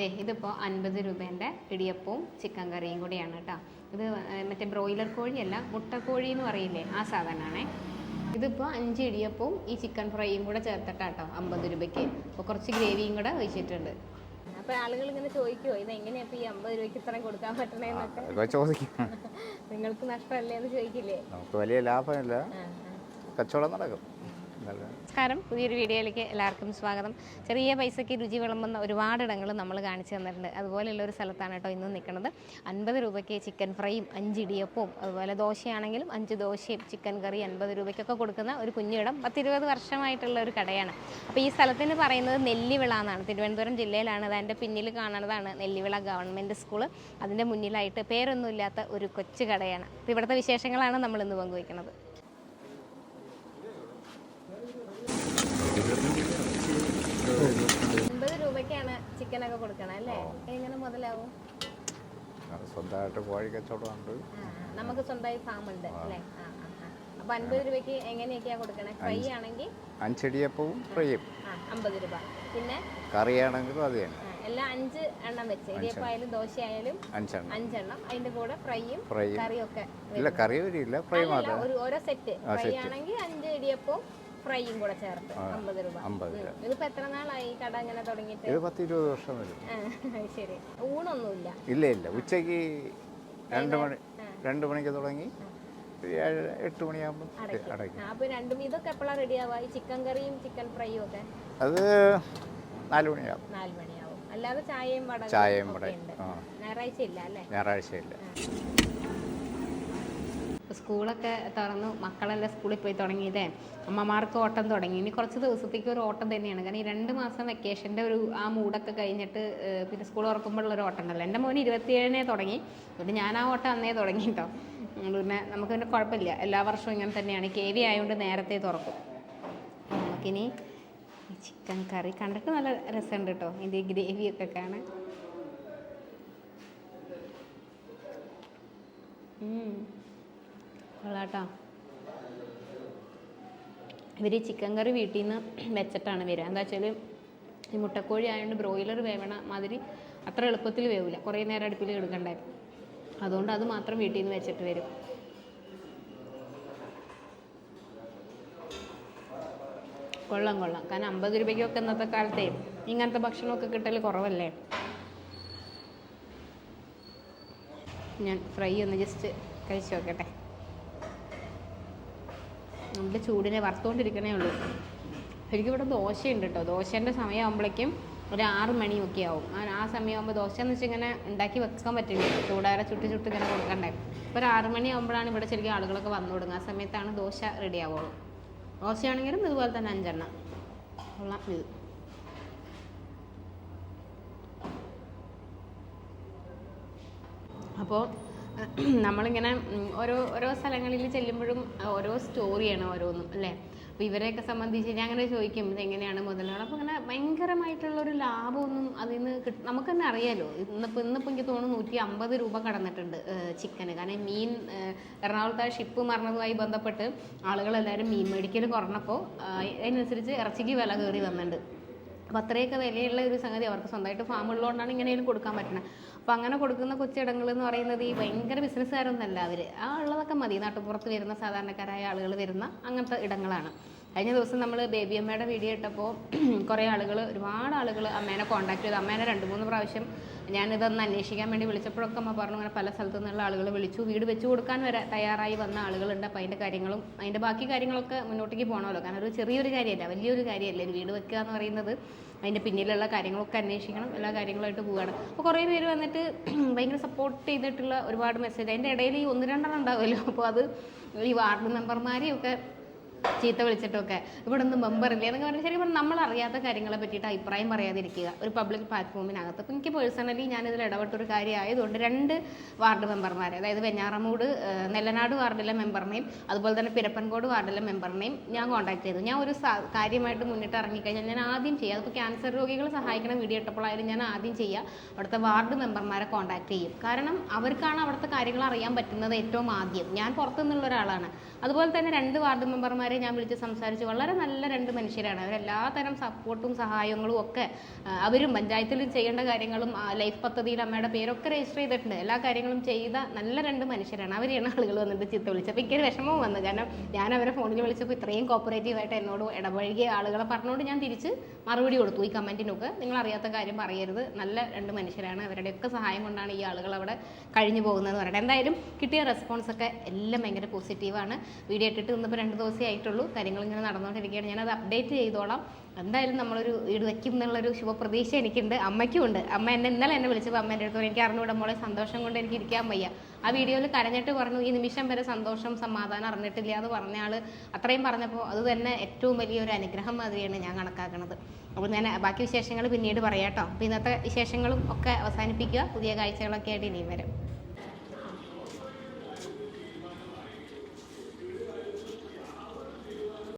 ദേ ഇതിപ്പോൾ അൻപത് രൂപേന്റെ ഇടിയപ്പവും ചിക്കൻ കറിയും കൂടിയാണ് കേട്ടോ. ഇത് മറ്റേ ബ്രോയിലർ കോഴിയല്ല മുട്ടക്കോഴി എന്ന് പറയില്ലേ ആ സാധനമാണേ ഇതിപ്പോൾ അഞ്ച് ഇടിയപ്പവും ഈ ചിക്കൻ ഫ്രൈയും കൂടെ ചേർത്തിട്ടാട്ടോ അമ്പത് രൂപയ്ക്ക്. അപ്പോൾ കുറച്ച് ഗ്രേവിയും കൂടെ ഒഴിച്ചിട്ടുണ്ട്. അപ്പോൾ ആളുകൾ ഇങ്ങനെ ചോദിക്കുമോ ഇത് എങ്ങനെയാ ഇപ്പോൾ ഈ അമ്പത് രൂപയ്ക്ക് ഇത്രയും കൊടുക്കാൻ പറ്റണേന്നൊക്കെ? ചോദിക്കും. നിങ്ങൾക്ക് നഷ്ടമല്ലേ? എന്ന് ചോദിക്കില്ലേ? നമുക്ക് വലിയ ലാഭമില്ല. കച്ചവടം നടക്കും. നമസ്കാരം. പുതിയൊരു വീഡിയോയിലേക്ക് എല്ലാവർക്കും സ്വാഗതം. ചെറിയ പൈസയ്ക്ക് രുചി വിളമ്പുന്ന ഒരുപാട് ഇടങ്ങൾ നമ്മൾ കാണിച്ചു തന്നിട്ടുണ്ട്. അതുപോലെയുള്ള ഒരു സ്ഥലത്താണ് കേട്ടോ ഇന്ന് നിൽക്കുന്നത്. അൻപത് രൂപയ്ക്ക് ചിക്കൻ ഫ്രൈയും അഞ്ച് ഇടിയപ്പവും അതുപോലെ ദോശയാണെങ്കിലും അഞ്ച് ദോശയും ചിക്കൻ കറി അൻപത് രൂപയ്ക്കൊക്കെ കൊടുക്കുന്ന ഒരു കുഞ്ഞിടം പത്തിരുപത് വർഷമായിട്ടുള്ള ഒരു കടയാണ്. അപ്പോൾ ഈ സ്ഥലത്തിന് പറയുന്നത് നെല്ലിവിള എന്നാണ്. തിരുവനന്തപുരം ജില്ലയിലാണ്. അതിന്റെ പിന്നിൽ കാണുന്നതാണ് നെല്ലിവിള ഗവൺമെന്റ് സ്കൂൾ അതിന്റെ മുന്നിലായിട്ട് പേരൊന്നുമില്ലാത്ത ഒരു കൊച്ചു കടയാണ്. അപ്പോൾ ഇവിടുത്തെ വിശേഷങ്ങളാണ് നമ്മൾ ഇന്ന് പങ്കുവയ്ക്കുന്നത് അൻപത് രൂപയ്ക്കാണ് ചിക്കനൊക്കെ കൊടുക്കണം അല്ലേ? എങ്ങനെ മുതലാവും? സ്വന്തമായിട്ട് കോഴി കച്ചവടമുണ്ട്. നമുക്ക് സ്വന്തമായി ഫാം ഉണ്ട് അല്ലേ. അപ്പൊ അൻപത് രൂപയ്ക്ക് എങ്ങനെയൊക്കെയാ കൊടുക്കണേ? ഫ്രൈ ആണെങ്കിൽ? അഞ്ചടിയപ്പവും ഫ്രൈയും. അമ്പത് രൂപ. പിന്നെ? കറിയാണെങ്കിലും അത് തന്നെ. എല്ലാം അഞ്ച് എണ്ണം വെച്ച്. ഇടിയപ്പായാലും ദോശ ആയാലും അഞ്ചെണ്ണം. അഞ്ചെണ്ണം. അതിന്റെ കൂടെ ഫ്രൈയും ഫ്രൈയും. കറിയും ഒക്കെ ഇല്ല കറി വരില്ല. ഫ്രൈ മാത്രം. ഒരു ഓരോ സെറ്റ്. ഫ്രൈ ആണെങ്കിൽ അഞ്ച് ഇടിയപ്പവും ഫ്രൈയും കൂടെ ചേർത്ത് അമ്പത് രൂപ. അമ്പത് രൂപ. ഇതിപ്പോ എത്ര നാളായി കട ഇങ്ങനെ തുടങ്ങിയിട്ട്? ഇത് പത്ത് ഇരുപത് വർഷം വരും. ശരി. ഊണൊന്നുമില്ല? ഇല്ല ഇല്ല. ഉച്ചയ്ക്ക് രണ്ട് മണി രണ്ട് മണിക്ക് തുടങ്ങി എട്ട് മണിയാകുമ്പോൾ അടയ്ക്കും. ആ, അപ്പൊ രണ്ടും ഇതൊക്കെ എപ്പോഴാണ് റെഡി ആവുക ഈ ചിക്കൻ കറിയും ചിക്കൻ ഫ്രൈയും ഒക്കെ? അത് നാല് മണിയാകും നാല് മണിയാവും. അല്ലാതെ ചായയും വട ചായയും ആ. ഞായറാഴ്ച ഇല്ല അല്ലേ? ഞായറാഴ്ചയില്ല. സ്കൂളൊക്കെ തുറന്നു. മക്കളെല്ലാം സ്കൂളിൽ പോയി തുടങ്ങിയതേ. അമ്മമാർക്ക് ഓട്ടം തുടങ്ങി. ഇനി കുറച്ച് ദിവസത്തേക്ക് ഒരു ഓട്ടം തന്നെയാണ്. കാരണം ഈ രണ്ട് മാസം വെക്കേഷന്റെ ഒരു ആ മൂടൊക്കെ കഴിഞ്ഞിട്ട് പിന്നെ സ്കൂൾ തുറക്കുമ്പോഴുള്ള ഒരു ഓട്ടം ഉണ്ടല്ലോ. എന്റെ മോന് ഇരുപത്തിയേഴിനെ തുടങ്ങി. അതുകൊണ്ട് ഞാൻ ആ ഓട്ടം അന്നേ തുടങ്ങി കേട്ടോ പിന്നെ നമുക്ക് പിന്നെ കുഴപ്പമില്ല. എല്ലാ വർഷവും ഇങ്ങനെ തന്നെയാണ്. കെ വി ആയതുകൊണ്ട് നേരത്തെ തുറക്കും. നമുക്കിനി ചിക്കൻ കറി കണ്ടിട്ട് നല്ല രസമുണ്ട് കേട്ടോ ഇതിന്റെ ഗ്രേവിയൊക്കെ കാണാൻ. ഉം. കൊള്ളാട്ടോ. ഇവർ ചിക്കൻ കറി വീട്ടിൽ നിന്ന് വെച്ചിട്ടാണ് വരിക. എന്താ വെച്ചാൽ ഈ മുട്ടക്കോഴി ആയതുകൊണ്ട് ബ്രോയിലർ വേവണ മാതിരി അത്ര എളുപ്പത്തിൽ വേവില്ല കുറേ നേരം അടുപ്പിൽ എടുക്കണ്ടേ. അതുകൊണ്ട് അത് മാത്രം വീട്ടിൽ നിന്ന് വെച്ചിട്ട് വരും. കൊള്ളാം കൊള്ളാം. കാരണം അമ്പത് രൂപയ്ക്കൊക്കെ ഇന്നത്തെ കാലത്തെ ഇങ്ങനത്തെ ഭക്ഷണമൊക്കെ കിട്ടൽ കുറവല്ലേ? ഞാൻ ഫ്രൈ ഒന്ന് ജസ്റ്റ് കഴിച്ചു നോക്കട്ടെ. നമ്മുടെ ചൂടിനെ വറുത്തുകൊണ്ടിരിക്കണേ ഉള്ളൂ. ശരിക്കും ഇവിടെ ദോശയുണ്ട് കേട്ടോ ദോശേന്റെ സമയമാകുമ്പോഴേക്കും ഒരു ആറ് മണിയൊക്കെ ആവും. ആ സമയമാകുമ്പോൾ ദോശ എന്ന് വെച്ചാൽ ഇങ്ങനെ ഉണ്ടാക്കി വെക്കാൻ പറ്റില്ല. ചൂടാറെ ചുട്ട് ചുട്ട് ഇങ്ങനെ കൊടുക്കണ്ടേ. അപ്പോൾ ഒരു ആറ് മണിയാകുമ്പോഴാണ് ഇവിടെ ശരിക്കും ആളുകളൊക്കെ വന്നു തുടങ്ങുക ആ സമയത്താണ് ദോശ റെഡി ആവുള്ളൂ. ദോശയാണെങ്കിലും ഇതുപോലെ തന്നെ അഞ്ചെണ്ണം. കൊള്ളാം ഇത്. അപ്പോൾ നമ്മളിങ്ങനെ ഓരോ ഓരോ സ്ഥലങ്ങളിൽ ചെല്ലുമ്പോഴും ഓരോ സ്റ്റോറിയാണ് ഓരോന്നും അല്ലേ? അപ്പോൾ ഇവരെയൊക്കെ സംബന്ധിച്ച് ഞാൻ അങ്ങനെ ചോദിക്കും ഇതെങ്ങനെയാണ് മുതലാണ് അപ്പോൾ അങ്ങനെ ഭയങ്കരമായിട്ടുള്ള ഒരു ലാഭമൊന്നും അതിൽ നിന്ന് കിട്ടും നമുക്ക് തന്നെ അറിയാലോ. ഇന്നിപ്പോൾ ഇന്നിപ്പോൾ എനിക്ക് തോന്നുന്നു നൂറ്റി അമ്പത് രൂപ കടന്നിട്ടുണ്ട് ചിക്കന്. കാരണം മീൻ എറണാകുളത്ത് ആ ഷിപ്പ് മറന്നതുമായി ബന്ധപ്പെട്ട് ആളുകളെല്ലാവരും മീൻ മേടിക്കൽ കുറഞ്ഞപ്പോൾ അതിനനുസരിച്ച് ഇറച്ചിക്ക് വില കയറി വന്നിട്ടുണ്ട്. അപ്പോൾ അത്രയൊക്കെ വിലയുള്ള ഒരു സംഗതി അവർക്ക് സ്വന്തമായിട്ട് ഫാം ഉള്ളതുകൊണ്ടാണ് ഇങ്ങനെയും കൊടുക്കാൻ പറ്റുന്നത്. അപ്പോൾ അങ്ങനെ കൊടുക്കുന്ന കൊച്ചിടങ്ങൾ എന്ന് പറയുന്നത് ഈ ഭയങ്കര ബിസിനസ്സുകാരൊന്നല്ല അവർ ആ ഉള്ളതൊക്കെ മതി. നാട്ടുപുറത്ത് വരുന്ന സാധാരണക്കാരായ ആളുകൾ വരുന്ന അങ്ങനത്തെ ഇടങ്ങളാണ്. കഴിഞ്ഞ ദിവസം നമ്മൾ ബേബി അമ്മയുടെ വീഡിയോ ഇട്ടപ്പോൾ കുറേ ആളുകൾ ഒരുപാട് ആളുകൾ അമ്മേനെ കോൺടാക്ട് ചെയ്തു. അമ്മേനെ രണ്ട് മൂന്ന് പ്രാവശ്യം ഞാനിതൊന്ന് അന്വേഷിക്കാൻ വേണ്ടി വിളിച്ചപ്പോഴൊക്കെ അമ്മ പറഞ്ഞു അങ്ങനെ പല സ്ഥലത്തു നിന്നുള്ള ആളുകൾ വിളിച്ചു. വീട് വെച്ച് കൊടുക്കാൻ വരെ തയ്യാറായി വന്ന ആളുകളുണ്ട്. അപ്പോൾ അതിന്റെ കാര്യങ്ങളും അതിന്റെ ബാക്കി കാര്യങ്ങളൊക്കെ മുന്നോട്ടേക്ക് പോകണമല്ലോ കാരണം ഒരു ചെറിയൊരു കാര്യമല്ല വലിയൊരു കാര്യമല്ലേ? വീട് വെക്കുക എന്ന് പറയുന്നത് അതിന്റെ പിന്നിലുള്ള കാര്യങ്ങളൊക്കെ അന്വേഷിക്കണം എല്ലാ കാര്യങ്ങളായിട്ട് പോവുകയാണ്. അപ്പോൾ കുറേ പേര് വന്നിട്ട് ഭയങ്കര സപ്പോർട്ട് ചെയ്തിട്ടുള്ള ഒരുപാട് മെസ്സേജ് അതിന്റെ ഇടയിൽ ഈ ഒന്ന് രണ്ടെണ്ണം ഉണ്ടാവുമല്ലോ. അപ്പോൾ അത് ഈ വാർഡ് മെമ്പർമാരെയും ഒക്കെ ചീത്ത വിളിച്ചിട്ടൊക്കെ ഇവിടെ ഒന്നും മെമ്പറില്ല എന്നൊക്കെ പറഞ്ഞാൽ ശരിക്കും നമ്മൾ അറിയാത്ത കാര്യങ്ങളെ പറ്റിയിട്ട് അഭിപ്രായം പറയാതിരിക്കുക. ഒരു പബ്ലിക് പ്ലാറ്റ്ഫോമിനകത്ത് അപ്പോൾ എനിക്ക് പേഴ്സണലി ഞാനിതിൽ ഇടപെട്ടൊരു കാര്യമായതുകൊണ്ട് രണ്ട് വാർഡ് മെമ്പർമാരെ അതായത് വെഞ്ഞാറമൂട് നെല്ലനാട് വാർഡിലെ മെമ്പറിനെയും അതുപോലെ തന്നെ പിരപ്പൻകോട് വാർഡിലെ മെമ്പറിനെയും ഞാൻ കോൺടാക്ട് ചെയ്തു. ഞാൻ ഒരു കാര്യമായിട്ട് മുന്നിട്ട് ഇറങ്ങിക്കഴിഞ്ഞാൽ ഞാൻ ആദ്യം ചെയ്യുക അതിപ്പോൾ ക്യാൻസർ രോഗികളെ സഹായിക്കുന്ന വീഡിയോ ഇട്ടപ്പോഴായാലും ഞാൻ ആദ്യം ചെയ്യുക അവിടുത്തെ വാർഡ് മെമ്പർമാരെ കോൺടാക്ട് ചെയ്യും. കാരണം അവർക്കാണ് അവിടുത്തെ കാര്യങ്ങൾ അറിയാൻ പറ്റുന്നത് ഏറ്റവും ആദ്യം. ഞാൻ പുറത്തുനിന്നുള്ള ഒരാളാണ്. അതുപോലെ തന്നെ രണ്ട് വാർഡ് മെമ്പർമാർ ആൾക്കാരെ ഞാൻ വിളിച്ച് സംസാരിച്ചു വളരെ നല്ല രണ്ട് മനുഷ്യരാണ്. അവരെല്ലാ തരം സപ്പോർട്ടും സഹായങ്ങളും ഒക്കെ അവരും പഞ്ചായത്തിൽ ചെയ്യേണ്ട കാര്യങ്ങളും ലൈഫ് പദ്ധതിയിൽ അമ്മയുടെ പേരൊക്കെ രജിസ്റ്റർ ചെയ്തിട്ടുണ്ട്. എല്ലാ കാര്യങ്ങളും ചെയ്ത നല്ല രണ്ട് മനുഷ്യരാണ്. അവരെയാണ് ആളുകൾ വന്നിട്ട് ചീത്ത വിളിച്ചത്. അപ്പോൾ എനിക്കൊരു വിഷമവും വന്നു. കാരണം ഞാൻ അവരെ ഫോണിൽ വിളിച്ചപ്പോൾ ഇത്രയും കോപ്പറേറ്റീവ് ആയിട്ട് എന്നോട് ഇടപഴകിയ ആളുകളെ പറഞ്ഞുകൊണ്ട് ഞാൻ തിരിച്ച് മറുപടി കൊടുത്തു ഈ കമന്റിനൊക്കെ നിങ്ങൾ അറിയാത്ത കാര്യം പറയരുത്. നല്ല രണ്ട് മനുഷ്യരാണ്. അവരുടെയൊക്കെ സഹായം കൊണ്ടാണ് ഈ ആളുകൾ അവിടെ കഴിഞ്ഞു പോകുന്നതെന്ന് പറയുന്നത് എന്തായാലും കിട്ടിയ റെസ്പോൺസ് ഒക്കെ എല്ലാം ഭയങ്കര പോസിറ്റീവാണ് വീഡിയോ ഇട്ടിട്ട് ഇന്നിപ്പോൾ രണ്ട് ദിവസമേ ആയിട്ടുള്ളൂ. കാര്യങ്ങൾ ഇങ്ങനെ നടന്നുകൊണ്ടിരിക്കുകയാണ്. ഞാനത് അപ്ഡേറ്റ് ചെയ്തോളാം. എന്തായാലും നമ്മളൊരു വീട് വയ്ക്കും എന്നുള്ളൊരു ശുഭപ്രതീക്ഷ എനിക്കുണ്ട്. അമ്മയ്ക്കും ഉണ്ട്. അമ്മ എന്നെ ഇന്നലെ എന്നെ വിളിച്ചപ്പോൾ അമ്മ എന്റെ അടുത്ത് എനിക്ക് അറിഞ്ഞൂടെ മോളെ സന്തോഷം കൊണ്ട് എനിക്ക് ഇരിക്കാൻ വയ്യ. ആ വീഡിയോയിൽ കരഞ്ഞിട്ട് പറഞ്ഞു ഈ നിമിഷം വരെ സന്തോഷം സമാധാനം അറിഞ്ഞിട്ടില്ല എന്ന് പറഞ്ഞ ആൾ അത്രയും പറഞ്ഞപ്പോൾ അത് തന്നെ ഏറ്റവും വലിയൊരു അനുഗ്രഹം മാതിരിയാണ് ഞാൻ കണക്കാക്കുന്നത് അപ്പോൾ ഞാൻ ബാക്കി വിശേഷങ്ങൾ പിന്നീട് പറയാം കേട്ടോ അപ്പോൾ ഇന്നത്തെ വിശേഷങ്ങളും ഒക്കെ അവസാനിപ്പിക്കുക. പുതിയ കാഴ്ചകളൊക്കെ ആയിട്ട് ഇനിയും വരും.